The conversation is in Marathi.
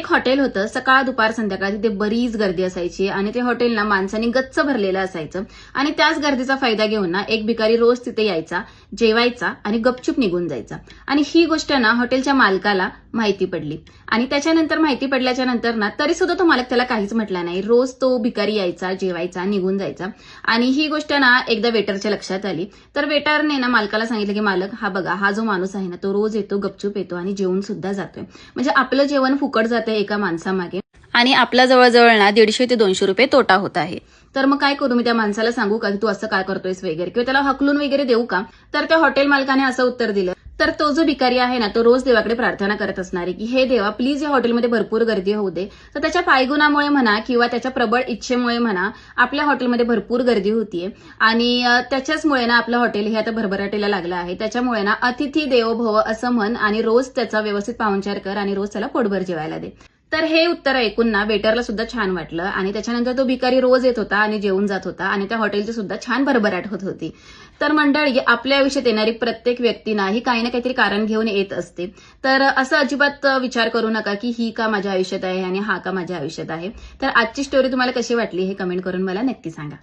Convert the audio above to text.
एक हॉटेल होतं सकाळ दुपार संध्याकाळ. तिथे बरीच गर्दी असायची आणि ते हॉटेल ना माणसांनी गच्च भरलेलं असायचं. आणि त्याच गर्दीचा फायदा घेऊन ना एक भिकारी रोज तिथे यायचा जेवायचा आणि गपचूप निघून जायचा. आणि ही गोष्ट ना हॉटेलच्या मालकाला माहिती पडली. आणि त्याच्यानंतर माहिती पडल्याच्या नंतर ना तरी सुद्धा तो मालक त्याला काहीच म्हटला नाही. रोज तो भिकारी यायचा जेवायचा निघून जायचा. आणि ही गोष्ट ना एकदा वेटरच्या लक्षात आली. तर वेटरने ना मालकाला सांगितलं की मालक हा बघा हा जो माणूस आहे ना तो रोज येतो गपचूप येतो आणि जेवून सुद्धा जातोय. म्हणजे आपलं जेवण फुकट जातं जातंय एका माणसामागे. आणि आपला जवळजवळ ना दीडशे ते दोनशे रुपये तोटा होत आहे. तर मग काय करू मी त्या माणसाला सांगू का की तू असं काय करतोयस वगैरे? किंवा त्याला हकलून वगैरे देऊ का? तर त्या हॉटेल मालकाने असं उत्तर दिलं. तर तो जो भिकारी आहे ना तो रोज देवाकडे प्रार्थना करत असणार आहे की हे देवा प्लीज या हॉटेलमध्ये भरपूर गर्दी होऊ दे. तर त्याच्या पायगुणामुळे म्हणा किंवा त्याच्या प्रबळ इच्छेमुळे म्हणा आपल्या हॉटेलमध्ये भरपूर गर्दी होतीये. आणि त्याच्याचमुळे ना आपलं हॉटेल हे आता भरभराटीला लागलं आहे. त्याच्यामुळे ना अतिथी देवो भव असं म्हण आणि रोज त्याचा व्यवस्थित पाहुणचार कर आणि रोज त्याला पोटभर जेवायला दे. तर हे उत्तर ऐकून ना वेटरला सुद्धा छान वाटलं. आणि त्याच्यानंतर तो भिकारी रोज येत होता आणि जेवून जात होता आणि त्या हॉटेलची सुद्धा छान भरभराट होत होती. तर मंडळी आपल्या आयुष्यात येणारी प्रत्येक व्यक्ती ना ही काही ना काहीतरी कारण घेऊन येत असते. तर असं अजिबात विचार करू नका की ही का माझ्या आयुष्यात आहे आणि हा का माझ्या आयुष्यात आहे. तर आजची स्टोरी तुम्हाला कशी वाटली हे कमेंट करून मला नक्की सांगा.